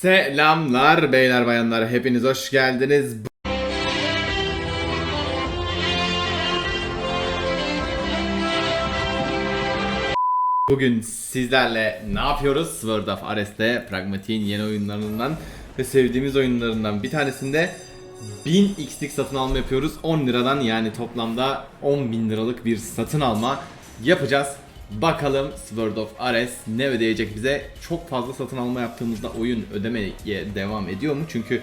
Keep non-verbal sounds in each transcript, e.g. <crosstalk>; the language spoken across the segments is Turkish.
Selamlar beyler bayanlar hepiniz hoş geldiniz. Bugün sizlerle ne yapıyoruz? World of Ares'te Pragmatik'in yeni oyunlarından ve sevdiğimiz oyunlarından bir tanesinde 1000 x'lik satın alma yapıyoruz. 10 liradan yani toplamda 10 bin liralık bir satın alma yapacağız. Bakalım World of Ares ne ödeyecek bize? Çok fazla satın alma yaptığımızda oyun ödemeye devam ediyor mu? Çünkü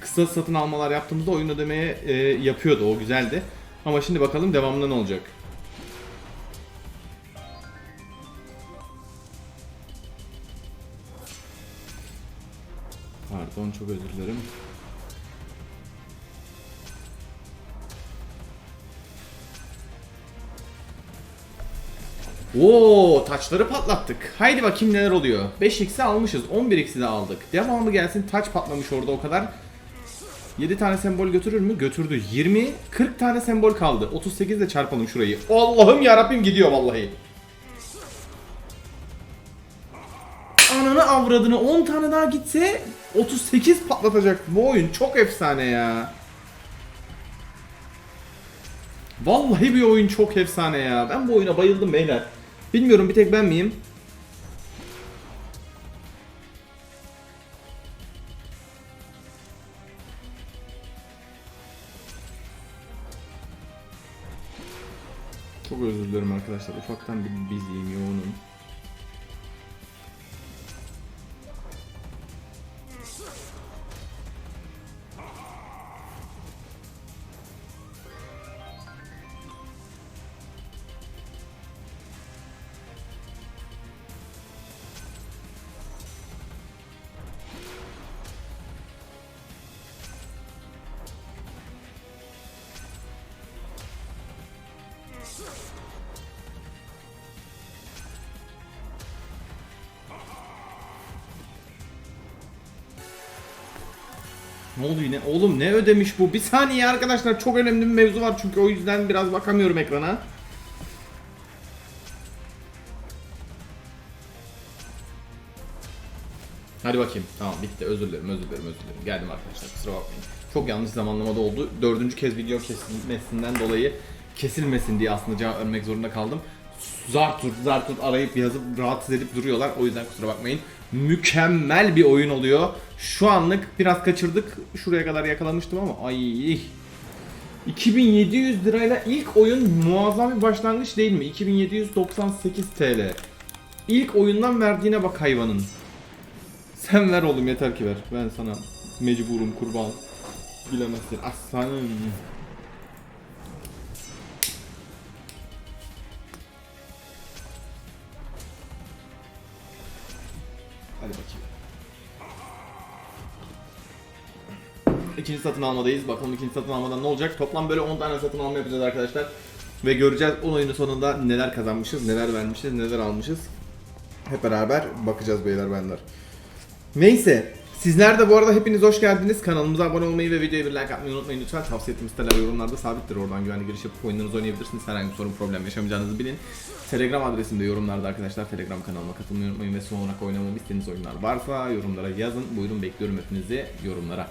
kısa satın almalar yaptığımızda oyun ödemeye e, yapıyordu o güzeldi. Ama şimdi bakalım devamında ne olacak? Pardon çok özür dilerim. Oo, taçları patlattık. Haydi bakayım neler oluyor. 5x'i almışız. 11x'i de aldık. Devamı gelsin. Taç patlamış orada o kadar. 7 tane sembol götürür mü? Götürdü. 20, 40 tane sembol kaldı. 38 de çarpalım şurayı. Allah'ım yarabbim gidiyor vallahi. Ananı avradını 10 tane daha gitse 38 patlatacak. Bu oyun çok efsane ya. Vallahi bir oyun çok efsane ya. Ben bu oyuna bayıldım beyler. Bilmiyorum bir tek ben miyim? Çok özür dilerim arkadaşlar. Ufaktan bir biziyim, yoğunum. Ne oldu yine? Oğlum ne ödemiş bu? Bir saniye arkadaşlar çok önemli bir mevzu var çünkü o yüzden biraz bakamıyorum ekrana. Hadi bakayım. Tamam bitti. Özür dilerim, özür dilerim, özür dilerim. Geldim arkadaşlar. Kusura bakmayın. Çok yanlış zamanlamada oldu. Dördüncü kez video kesilmesinden dolayı kesilmesin diye aslında cevap vermek zorunda kaldım. Zar tut zar tut arayıp yazıp rahatsız edip duruyorlar. O yüzden kusura bakmayın. Mükemmel bir oyun oluyor. Şu anlık biraz kaçırdık. Şuraya kadar yakalamıştım ama ay 2700 lirayla ilk oyun muazzam bir başlangıç değil mi? 2798 TL. İlk oyundan verdiğine bak hayvanın. Sen ver oğlum yeter ki ver. Ben sana mecburum kurban. Bilemezsin aslanım. İkinci satın almadayız. Bakalım ikinci satın almadan ne olacak? Toplam böyle 10 tane satın alma yapacağız arkadaşlar. Ve göreceğiz o oyunun sonunda neler kazanmışız, neler vermişiz, neler almışız. Hep beraber bakacağız beyler benler. Neyse. Sizler de bu arada hepiniz hoş geldiniz. Kanalımıza abone olmayı ve videoya bir like atmayı unutmayın lütfen. Tavsiye ettiğim siteler yorumlarda sabittir. Oradan güvenli giriş yapıp oyunlarınızı oynayabilirsiniz. Herhangi bir sorun problem yaşamayacağınızı bilin. Telegram adresim de yorumlarda arkadaşlar. Telegram kanalıma katılmayı unutmayın ve son olarak oynamamı istediğiniz oyunlar varsa yorumlara yazın. Buyurun bekliyorum hepinizi yorumlara.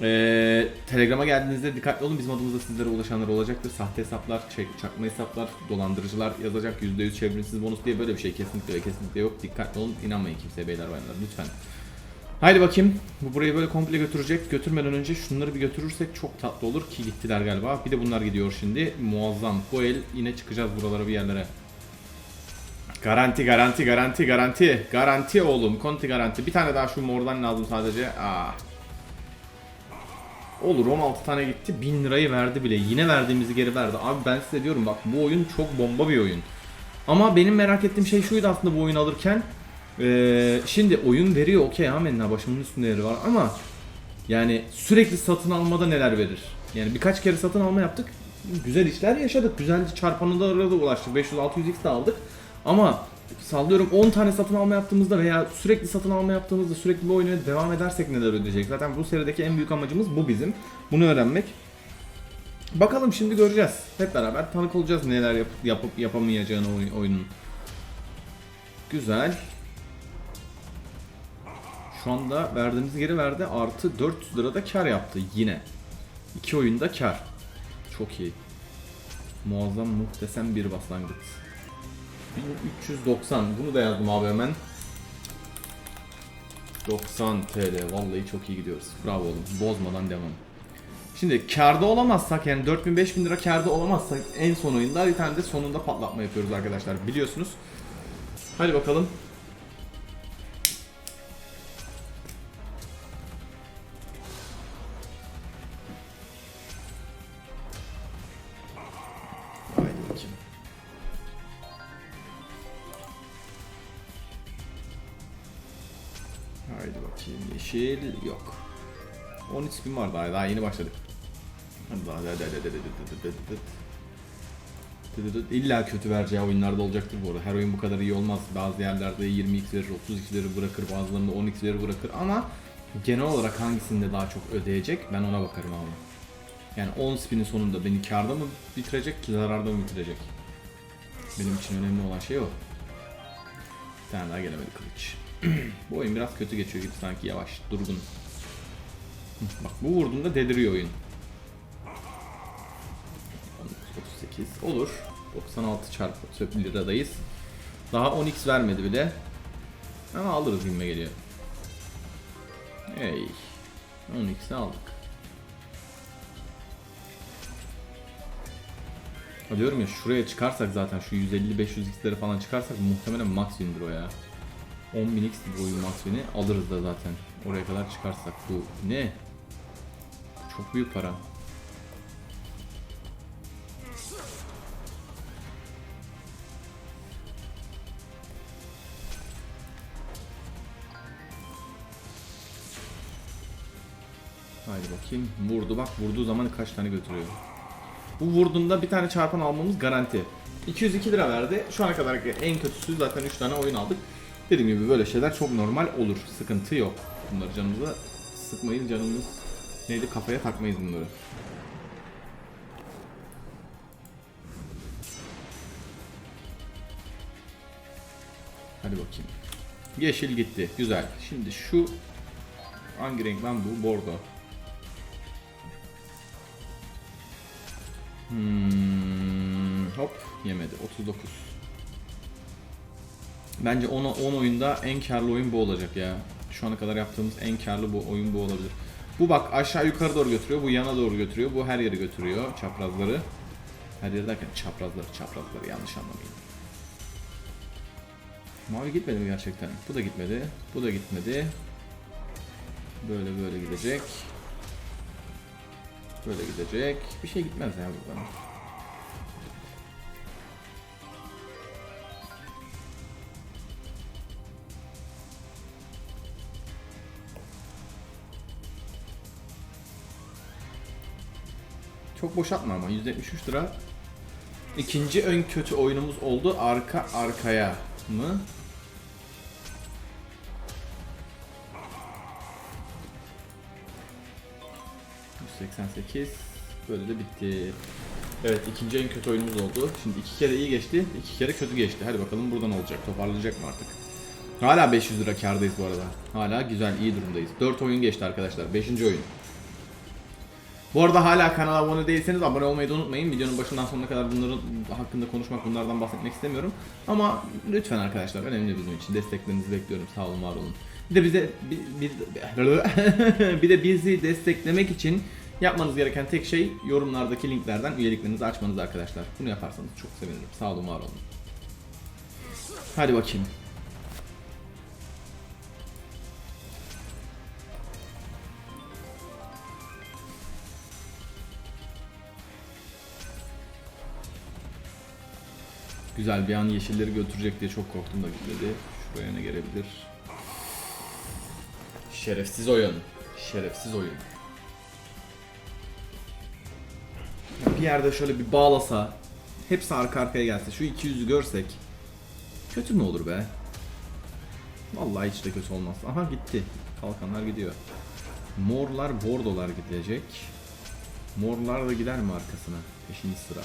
Ee, Telegram'a geldiğinizde dikkatli olun. Bizim adımızda sizlere ulaşanlar olacaktır. Sahte hesaplar, çakma hesaplar, dolandırıcılar yazacak. %100 çevrimsiz bonus diye böyle bir şey kesinlikle ve kesinlikle yok. Dikkatli olun. İnanmayın kimseye beyler bayanlar lütfen. Haydi bakayım. Bu burayı böyle komple götürecek. Götürmeden önce şunları bir götürürsek çok tatlı olur ki gittiler galiba. Bir de bunlar gidiyor şimdi. Muazzam. Bu el yine çıkacağız buralara bir yerlere. Garanti garanti garanti garanti. Garanti oğlum. Konti garanti. Bir tane daha şu mordan lazım sadece. Aa. Olur 16 tane gitti 1000 lirayı verdi bile. Yine verdiğimizi geri verdi. Abi ben size diyorum bak bu oyun çok bomba bir oyun. Ama benim merak ettiğim şey şuydu aslında bu oyunu alırken. Ee, şimdi oyun veriyor okey amenna başımın üstünde yeri var ama yani sürekli satın almada neler verir? Yani birkaç kere satın alma yaptık güzel işler yaşadık. Güzel çarpanlara da ulaştık. 500-600x de aldık. Ama sallıyorum 10 tane satın alma yaptığımızda veya sürekli satın alma yaptığımızda sürekli bu oyuna devam edersek neler ödeyecek? Zaten bu serideki en büyük amacımız bu bizim. Bunu öğrenmek. Bakalım şimdi göreceğiz. Hep beraber tanık olacağız neler yapıp, yapıp yapamayacağını oyun, oyunun. Güzel. Şu anda verdiğimiz geri verdi. Artı 400 lira da kar yaptı yine. İki oyunda kar. Çok iyi. Muazzam muhteşem bir başlangıç. 1390. Bunu da yazdım abi hemen. 90 TL. Vallahi çok iyi gidiyoruz. Bravo oğlum. Bozmadan devam. Şimdi karda olamazsak yani 4000-5000 lira karda olamazsak en son oyunda bir tane de sonunda patlatma yapıyoruz arkadaşlar biliyorsunuz. Hadi bakalım. Yeşil yok. 13 bin var daha daha yeni başladık. İlla kötü vereceği oyunlarda olacaktır bu arada. Her oyun bu kadar iyi olmaz. Bazı yerlerde 20x verir, 30x'leri bırakır, bazılarında 10x'leri bırakır ama genel olarak hangisinde daha çok ödeyecek ben ona bakarım abi. Yani 10 spinin sonunda beni karda mı bitirecek, zararda mı bitirecek? Benim için önemli olan şey o. Bir tane daha gelemedi kılıç. <clears throat> bu oyun biraz kötü geçiyor gibi sanki yavaş, durgun. Bak bu vurduğunda deliriyor oyun. 38 olur. 96 çarpı liradayız. Daha 10x vermedi bile. Ama alırız gibime geliyor. Hey. 10x'i aldık. Diyorum ya şuraya çıkarsak zaten şu 150-500x'leri falan çıkarsak muhtemelen max win'dir o ya. 10.000x bu oyun max win'i alırız da zaten. Oraya kadar çıkarsak bu ne? Çok büyük para. Haydi bakayım. Vurdu bak vurduğu zaman kaç tane götürüyor. Bu vurduğunda bir tane çarpan almamız garanti. 202 lira verdi. Şu ana kadar en kötüsü zaten 3 tane oyun aldık. Dediğim gibi böyle şeyler çok normal olur. Sıkıntı yok. Bunları canımıza sıkmayız. Canımız neydi kafaya takmayız bunları. Hadi bakayım. Yeşil gitti. Güzel. Şimdi şu hangi renk lan bu? Bordo. Hmm, hop yemedi. 39. Bence 10 10 oyunda en karlı oyun bu olacak ya. Şu ana kadar yaptığımız en karlı bu oyun bu olabilir. Bu bak aşağı yukarı doğru götürüyor. Bu yana doğru götürüyor. Bu her yeri götürüyor. Çaprazları. Her yeri derken çaprazları çaprazları yanlış anlamayın. Mavi gitmedi mi gerçekten? Bu da gitmedi. Bu da gitmedi. Böyle böyle gidecek. Böyle gidecek. Bir şey gitmez ya buradan. Çok boşaltma ama 173 lira. İkinci ön kötü oyunumuz oldu. Arka arkaya mı? ...188... Böyle de bitti. Evet ikinci en kötü oyunumuz oldu. Şimdi iki kere iyi geçti, iki kere kötü geçti. Hadi bakalım buradan olacak. Toparlayacak mı artık? Hala 500 lira kardayız bu arada. Hala güzel, iyi durumdayız. 4 oyun geçti arkadaşlar. 5. oyun. Bu arada hala kanala abone değilseniz abone olmayı da unutmayın. Videonun başından sonuna kadar bunların hakkında konuşmak, bunlardan bahsetmek istemiyorum. Ama lütfen arkadaşlar önemli bizim için. Desteklerinizi bekliyorum. Sağ olun, var olun. Bir de bize bir, bir, <laughs> bir de bizi desteklemek için yapmanız gereken tek şey yorumlardaki linklerden üyeliklerinizi açmanız arkadaşlar. Bunu yaparsanız çok sevinirim. Sağ olun, var olun. Hadi bakayım. Güzel bir an yeşilleri götürecek diye çok korktum da gitmedi. Şuraya ne gelebilir? Şerefsiz oyun. Şerefsiz oyun. Bir yerde şöyle bir bağlasa, hepsi arka arkaya gelse, şu 200'ü görsek kötü mü olur be? Vallahi hiç de kötü olmaz. Aha gitti. Kalkanlar gidiyor. Morlar, bordolar gidecek. Morlar da gider mi arkasına? Peşinci sıra.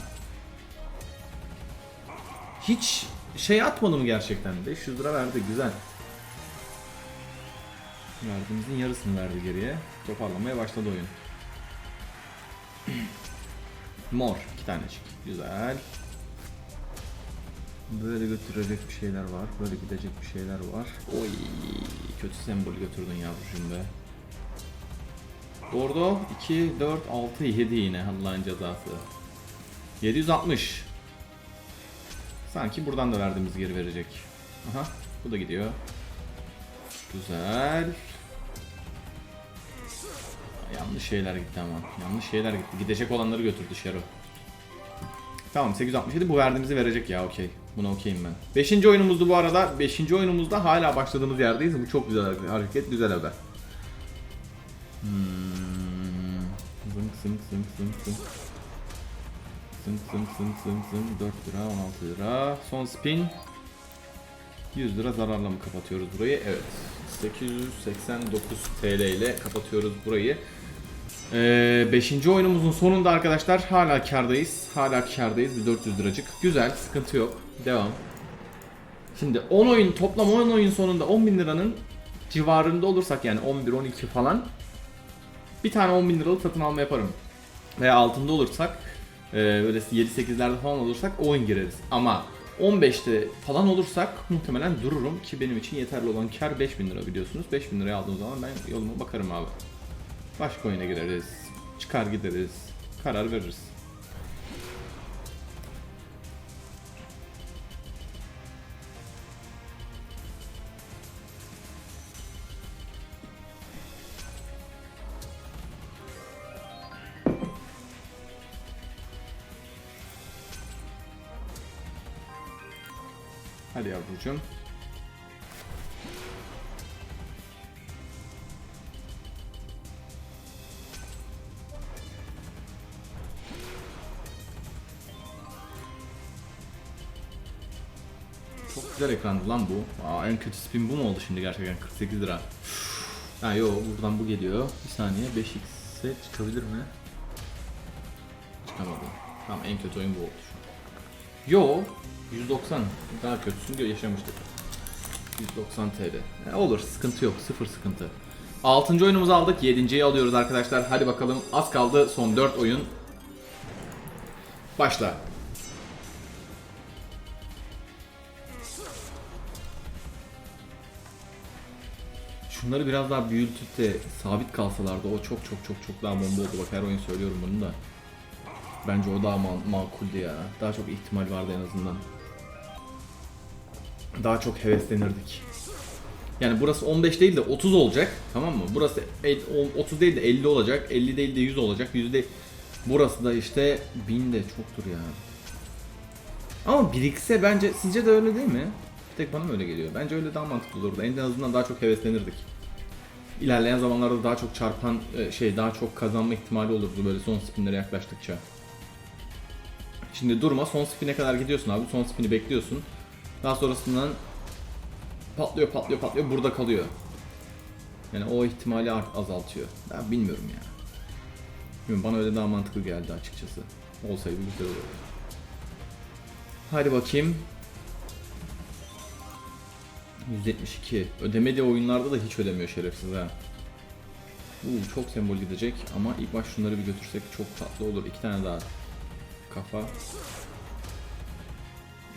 Hiç şey atmadı mı gerçekten? 500 lira verdi güzel. Verdiğimizin yarısını verdi geriye. Toparlamaya başladı oyun. <clears throat> Mor. iki tanecik. Güzel. Böyle götürecek bir şeyler var. Böyle gidecek bir şeyler var. Oy, kötü sembol götürdün yavrucuğum be. Bordo 2, 4, 6, 7 yine Allah'ın cezası. 760. Sanki buradan da verdiğimiz geri verecek. Aha bu da gidiyor. Güzel. Yanlış şeyler gitti ama. Yanlış şeyler gitti. Gidecek olanları götürdü Şero. Tamam 867 bu verdiğimizi verecek ya okey. Buna okeyim ben. Beşinci oyunumuzdu bu arada. Beşinci oyunumuzda hala başladığımız yerdeyiz. Bu çok güzel hareket. Güzel haber. Hmm. Zınk zınk zınk zınk zınk. Zınk zınk zınk zınk zınk. 4 lira 16 lira. Son spin. 100 lira zararla mı kapatıyoruz burayı? Evet. 889 TL ile kapatıyoruz burayı. Ee, oyunumuzun sonunda arkadaşlar hala kardayız. Hala kardayız. Bir 400 liracık. Güzel. Sıkıntı yok. Devam. Şimdi 10 oyun toplam 10 oyun sonunda 10 bin liranın civarında olursak yani 11-12 falan bir tane 10 bin liralık satın alma yaparım. Veya altında olursak e, böyle 7-8'lerde falan olursak oyun gireriz. Ama 15'te falan olursak muhtemelen dururum ki benim için yeterli olan kar 5000 lira biliyorsunuz. 5000 liraya aldığım zaman ben yoluma bakarım abi. Başka oyuna gireriz. Çıkar gideriz. Karar veririz. Hadi yavrucuğum. Çok güzel ekrandı lan bu. Aa, en kötü spin bu mu oldu şimdi gerçekten 48 lira. Ha yo buradan bu geliyor. Bir saniye 5x'e çıkabilir mi? Çıkamadı. Tamam en kötü oyun bu oldu. Yo 190 daha kötüsünü yaşamıştık. 190 TL. E, olur sıkıntı yok sıfır sıkıntı. 6. oyunumuzu aldık 7.yi alıyoruz arkadaşlar. Hadi bakalım az kaldı son 4 oyun. Başla. Şunları biraz daha büyütüp de sabit kalsalardı o çok çok çok çok daha bomba oldu. Bak her oyun söylüyorum bunu da. Bence o daha ma- makuldü ya. Daha çok ihtimal vardı en azından. Daha çok heveslenirdik. Yani burası 15 değil de 30 olacak. Tamam mı? Burası el- o- 30 değil de 50 olacak. 50 değil de 100 olacak. 100 de burası da işte 1000 de çoktur ya. Ama birikse bence sizce de öyle değil mi? Tek bana mı öyle geliyor? Bence öyle daha mantıklı olurdu. En azından daha çok heveslenirdik. İlerleyen zamanlarda daha çok çarpan e, şey daha çok kazanma ihtimali olurdu böyle son spinlere yaklaştıkça. Şimdi durma son spine kadar gidiyorsun abi. Son spini bekliyorsun. Daha sonrasından patlıyor patlıyor patlıyor burada kalıyor. Yani o ihtimali azaltıyor. Ben bilmiyorum ya. Bilmiyorum, bana öyle daha mantıklı geldi açıkçası. Olsaydı güzel olurdu. Hadi bakayım. 172. Ödemeli oyunlarda da hiç ödemiyor şerefsiz ha. Uuu çok sembol gidecek ama ilk baş şunları bir götürsek çok tatlı olur. İki tane daha kafa.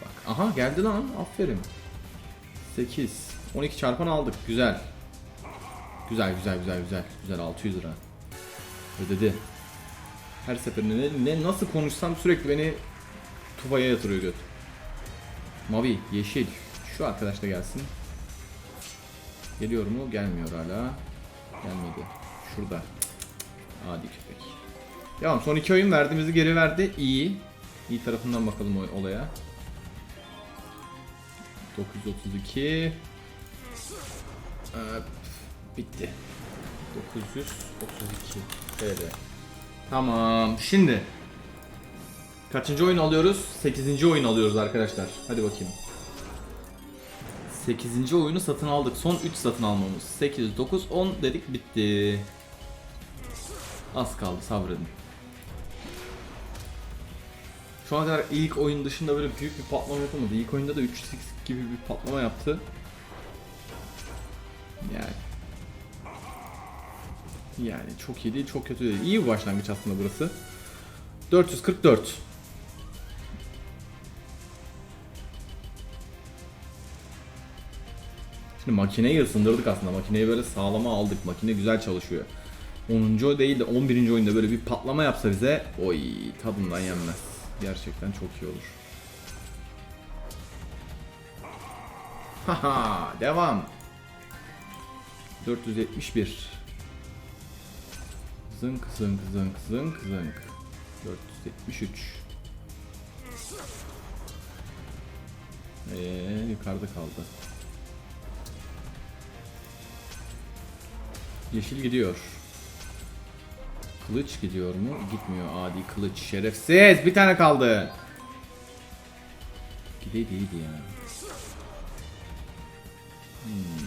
Bak aha geldi lan aferin. 8. 12 çarpan aldık güzel. Güzel güzel güzel güzel. Güzel 600 lira. Ödedi. Her seferinde ne, ne nasıl konuşsam sürekli beni tufaya yatırıyor göt. Mavi, yeşil. Şu arkadaş da gelsin. Geliyor mu? Gelmiyor hala. Gelmedi. Şurada. Adi köpek. Devam. Son iki oyun verdiğimizi geri verdi. İyi. İyi tarafından bakalım olaya. 932. Ee, bitti. 932 TL. Tamam. Şimdi kaçıncı oyun alıyoruz? 8. oyun alıyoruz arkadaşlar. Hadi bakayım. 8. oyunu satın aldık. Son 3 satın almamız. 8, 9, 10 dedik bitti. Az kaldı sabredin. Şu ana kadar ilk oyun dışında böyle büyük bir patlama yapamadı. İlk oyunda da 3 gibi bir patlama yaptı. Yani. Yani çok iyi değil, çok kötü değil. İyi bir başlangıç aslında burası. 444. Şimdi makineyi ısındırdık aslında. Makineyi böyle sağlama aldık. Makine güzel çalışıyor. 10. değil de 11. oyunda böyle bir patlama yapsa bize oy tadından yenmez. Gerçekten çok iyi olur. <laughs> Haha devam. 471. Zınk zınk zınk zınk zınk. 473. Eee yukarıda kaldı. Yeşil gidiyor. Kılıç gidiyor mu? Gitmiyor. Adi kılıç. Şerefsiz. Bir tane kaldı. Gideydi iyiydi ya. Hmm.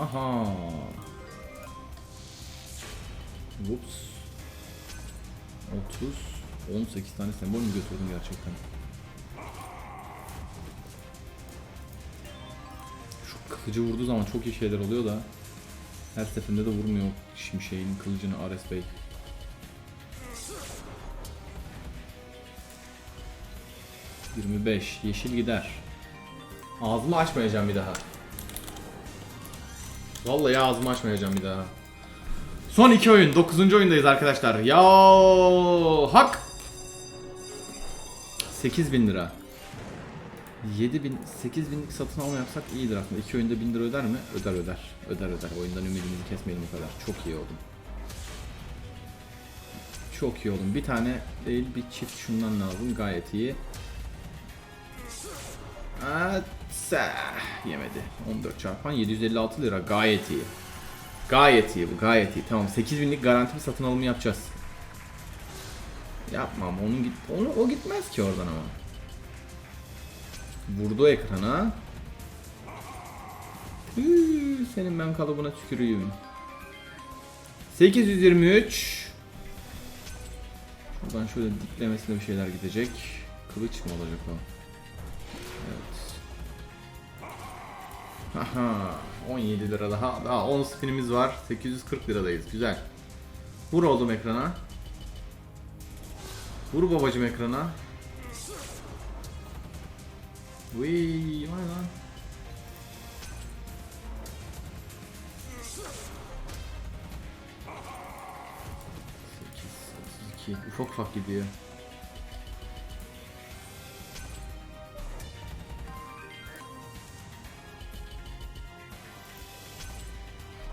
Aha. Whoops. 30 18 tane sembol mü götürdüm gerçekten? Şu kılıcı vurduğu zaman çok iyi şeyler oluyor da her seferinde de vurmuyor şimşeğin kılıcını Ares Bey. ...25. Yeşil gider. Ağzımı açmayacağım bir daha. Vallahi ağzımı açmayacağım bir daha. Son iki oyun. 9. oyundayız arkadaşlar. Ya hak. 8000 lira. 7000 8000'lik satın alma yapsak iyidir aslında. İki oyunda 1000 lira öder mi? Öder öder. Öder öder. Oyundan ümidimizi kesmeyelim o kadar. Çok iyi oldum. Çok iyi oldum. Bir tane değil bir çift şundan lazım. Gayet iyi. Atsa. Yemedi. 14 çarpan 756 lira. Gayet iyi. Gayet iyi bu. Gayet iyi. Tamam 8000'lik garanti bir satın alımı yapacağız. Yapmam. Onun git onu o gitmez ki oradan ama. Vurdu ekrana. Hıı, senin ben kalıbına tükürüyüm. 823. Şuradan şöyle diklemesine bir şeyler gidecek. Kılıç mı olacak o? Evet. Haha 17 lira daha. Daha 10 spinimiz var. 840 liradayız. Güzel. Vur oğlum ekrana. Vur babacım ekrana. Vıy, vay lan. Ufak ufak gidiyor.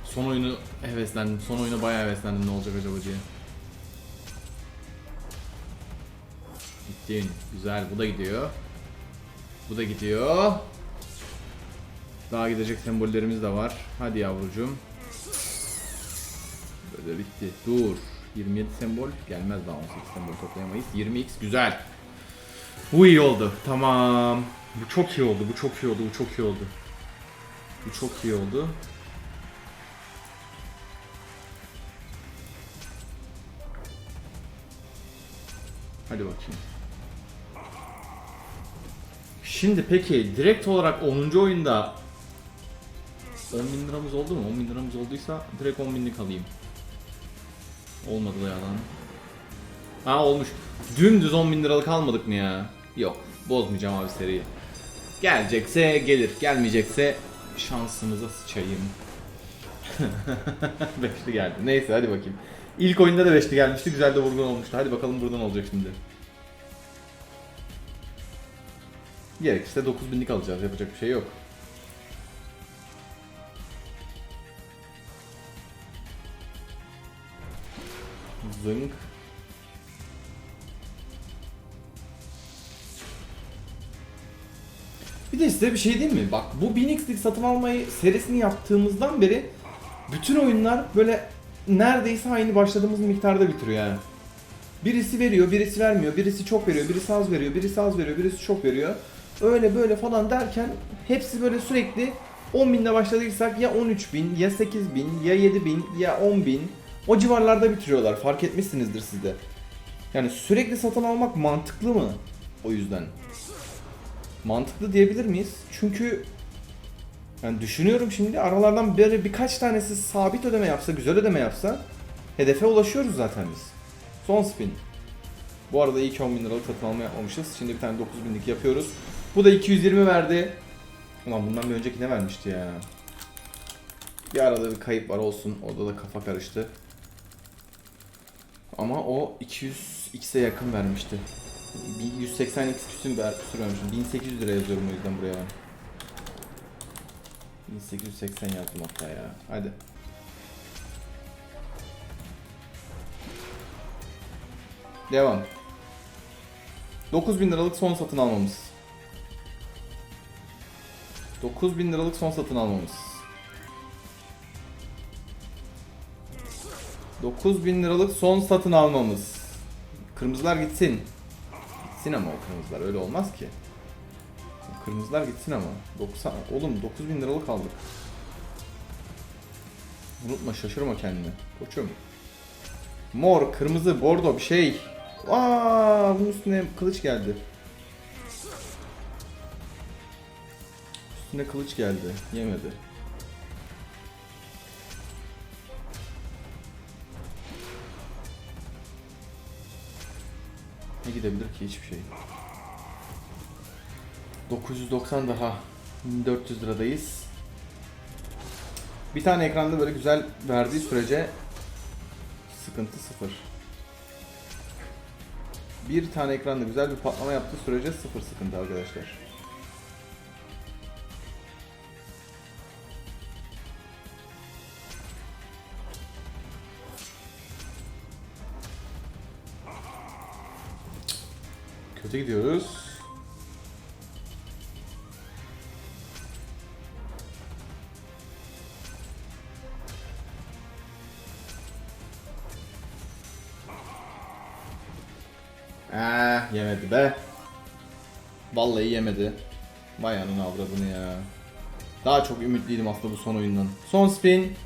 Son oyunu heveslendim. Son oyuna bayağı heveslendim ne olacak acaba diye. Gittin. Güzel. Bu da gidiyor. Bu da gidiyor. Daha gidecek sembollerimiz de var. Hadi yavrucuğum. Böyle bitti. Dur. 27 sembol gelmez daha 18 sembol toplayamayız. 20x güzel. Bu iyi oldu. Tamam. Bu çok iyi oldu. Bu çok iyi oldu. Bu çok iyi oldu. Bu çok iyi oldu. Hadi bakayım. Şimdi peki direkt olarak 10. oyunda 10 bin liramız oldu mu? 10 bin liramız olduysa direkt 10 binlik alayım. Olmadı da yalan. Ha olmuş. Dümdüz 10 bin liralık almadık mı ya? Yok. Bozmayacağım abi seriyi. Gelecekse gelir. Gelmeyecekse şansımıza sıçayım. <laughs> beşli geldi. Neyse hadi bakayım. İlk oyunda da beşli gelmişti. Güzel de vurgun olmuştu. Hadi bakalım buradan olacak şimdi. Gerekirse 9000'lik alacağız. Yapacak bir şey yok. Zınk. Bir de size bir şey diyeyim mi? Bak bu 1000x'lik satın almayı serisini yaptığımızdan beri bütün oyunlar böyle neredeyse aynı başladığımız miktarda bitiriyor yani. Birisi veriyor, birisi vermiyor, birisi çok veriyor, birisi az veriyor, birisi az veriyor, birisi çok veriyor. Öyle böyle falan derken hepsi böyle sürekli 10 binle başladıysak ya 13 bin, ya 8 bin, ya 7 bin, ya 10 bin o civarlarda bitiriyorlar. Fark etmişsinizdir siz de. Yani sürekli satın almak mantıklı mı? O yüzden. Mantıklı diyebilir miyiz? Çünkü Yani düşünüyorum şimdi aralardan böyle birkaç tanesi sabit ödeme yapsa, güzel ödeme yapsa hedefe ulaşıyoruz zaten biz. Son spin. Bu arada iyi ki 10 bin liralık satın alma yapmamışız. Şimdi bir tane 9 binlik yapıyoruz. Bu da 220 verdi. Ulan bundan bir önceki ne vermişti ya? Bir arada bir kayıp var olsun. Orada da kafa karıştı. Ama o 200x'e yakın vermişti. Bir 180x küsün ver, küsür vermişim. 1800 lira yazıyorum o yüzden buraya ben. 1880 yazdım hatta ya. Hadi. Devam. 9000 liralık son satın almamız. 9000 liralık son satın almamız. 9000 liralık son satın almamız. Kırmızılar gitsin. Gitsin ama o kırmızılar öyle olmaz ki. Kırmızılar gitsin ama. 90 oğlum 9000 liralık aldık. Unutma şaşırma kendini. Koçum. Mor, kırmızı, bordo bir şey. Aa, bunun üstüne kılıç geldi. Üstüne kılıç geldi. Yemedi. Ne gidebilir ki hiçbir şey. 990 daha 1400 liradayız. Bir tane ekranda böyle güzel verdiği sürece sıkıntı sıfır. Bir tane ekranda güzel bir patlama yaptığı sürece sıfır sıkıntı arkadaşlar. Kötü gidiyoruz. Ah yemedi be. Vallahi yemedi. Vay anın avradını ya. Daha çok ümitliydim aslında bu son oyundan. Son spin.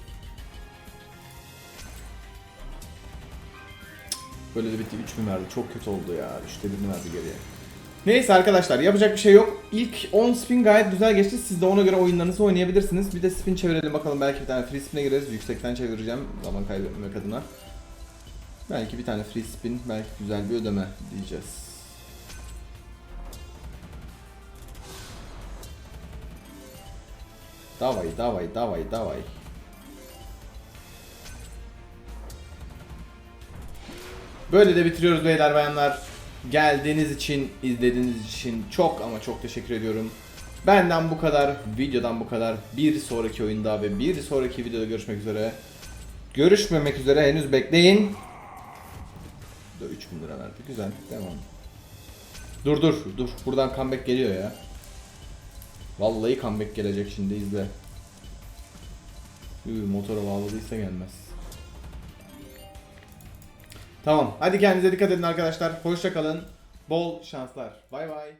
Böyle de bitti 3000 verdi. Çok kötü oldu ya. Üçte birini verdi geriye. Neyse arkadaşlar yapacak bir şey yok. İlk 10 spin gayet güzel geçti. Siz de ona göre oyunlarınızı oynayabilirsiniz. Bir de spin çevirelim bakalım. Belki bir tane free spin'e gireriz. Yüksekten çevireceğim. Zaman kaybetmemek adına. Belki bir tane free spin, belki güzel bir ödeme diyeceğiz. Davay, davay, davay, davay. Böyle de bitiriyoruz beyler bayanlar. Geldiğiniz için, izlediğiniz için çok ama çok teşekkür ediyorum. Benden bu kadar, videodan bu kadar. Bir sonraki oyunda ve bir sonraki videoda görüşmek üzere. Görüşmemek üzere henüz bekleyin. Da 3000 lira verdi. Güzel. Devam. Dur dur dur. Buradan comeback geliyor ya. Vallahi comeback gelecek şimdi izle. Üü, motora bağladıysa gelmez. Tamam. Hadi kendinize dikkat edin arkadaşlar. Hoşça kalın. Bol şanslar. Bay bay.